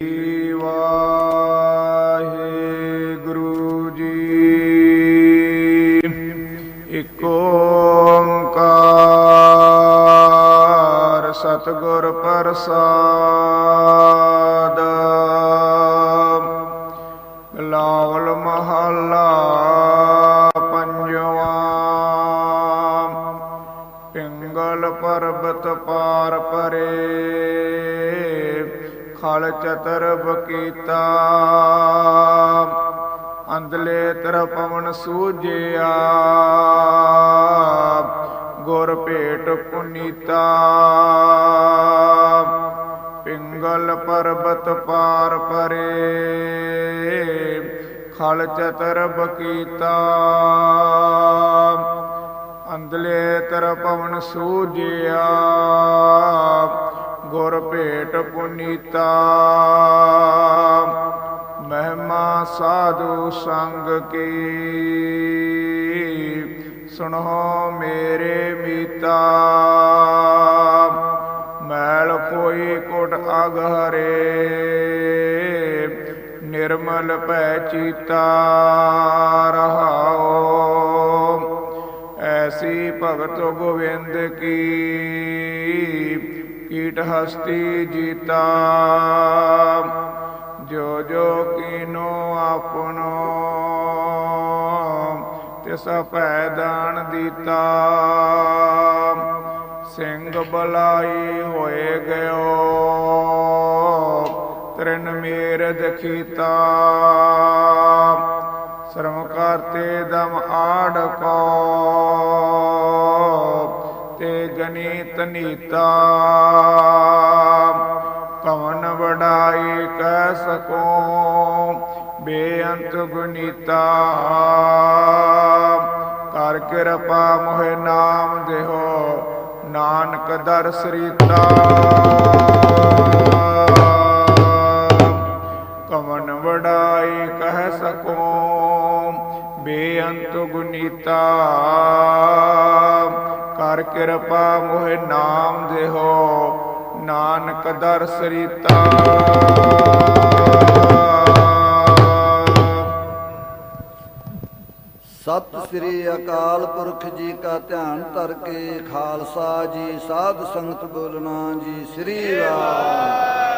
ਵਾਹਿਗੁਰੂ ਜੀ ਇੱਕ ਓੰਕਾਰ ਸਤਿਗੁਰ ਪ੍ਰਸਾਦ। ਲਾਵਲ ਮਹੱਲਾ ਪੰਜਵਾਂ। ਪਿੰਗਲ ਪਰਬਤ ਪਾਰ ਪਰੇ। ਖਲ ਚਤਰ ਕੀਤਾ ਅੰਦਲੇ ਤਰ ਪਵਨ ਸੂਜਿਆ। ਗੁਰ ਭੇਟ ਪੁਨੀਤਾ। ਪਿੰਗਲ ਪਰਬਤ ਪਾਰ ਪਰੇ। ਖਲ ਚਤਰ ਕੀਤਾ ਅੰਦਲੇ ਤਰ ਪਵਨ ਸੂਜਿਆ। ਗੁਰ ਭੇਟ ਪੁਨੀਤਾ। ਮਹਿਮਾ ਸਾਧੂ ਸੰਗ ਕੀ। ਸੁਣੋ ਮੇਰੇ ਮੀਤਾ। ਮੈਲ ਕੋਈ ਕੋਟ ਅਗਹਰੇ ਨਿਰਮਲ ਭੈ ਚੀਤਾ ਰਹਾਓ ਐਸੀ ਭਗਤ ਗੋਵਿੰਦ ਕੀ। ਕੀਟ ਹਸਤੀ ਜੀਤਾ। ਜੋ ਜੋ ਕੀਨੋ ਆਪਣੋ, ਤਿਸ ਭੈ ਦਾਨ ਦੀਤਾ। ਸਿੰਘ ਬਲਾਈ ਹੋਏ ਗਇਓ ਤ੍ਰਿਨ ਮੇਰ ਦਖੀਤਾ ਸ਼ਰਮ ਕਰਤੇ ਦਮ ਆੜ ਕੋ ਗਣਿਤ ਨੀਤਾ। ਕਵਨ ਵਡਾਈ ਕਹਿ ਸਕੋ, ਬੇਅੰਤ ਗੁਨੀਤਾ ਕਰ ਕਿਰਪਾ ਮੋਹਿ ਨਾਮ ਦੇਹੋ, ਨਾਨਕ ਦਰ ਸ੍ਰੀਤਾ। ਗੁਨੀਤਾ ਕਰ ਕਿਰਪਾ ਮੋਹਿ ਨਾਮ ਦੇਹੋ, ਨਾਨਕ ਦਰ ਸ੍ਰੀਤਾ। ਸਤਿ ਸ੍ਰੀ ਅਕਾਲ ਪੁਰਖ ਜੀ ਕਾ ਧਿਆਨ ਧਰ ਕੇ, ਖਾਲਸਾ ਜੀ, ਸਾਧ ਸੰਗਤ ਬੋਲਣਾ ਜੀ, ਸ੍ਰੀ ਵਾਹਿਗੁਰੂ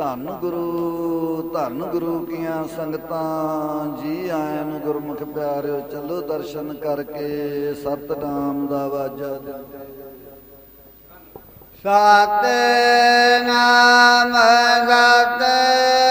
ਧੰਨ ਗੁਰੂ ਧੰਨ ਗੁਰੂ ਕੀਆਂ ਸੰਗਤਾਂ, ਜੀ ਆਇਆਂ ਨੂੰ ਗੁਰਮੁਖ ਪਿਆਰਿਓ, ਚਲੋ ਦਰਸ਼ਨ ਕਰਕੇ ਸਤਨਾਮ ਦਾ ਵਾਜਾ ਸਤਨਾਮ ਸਤਨਾਮ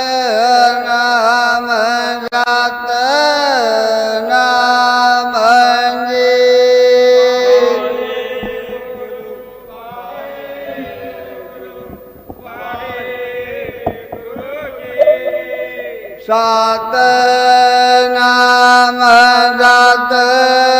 ਸਤਨਾਮ ਰਤਨ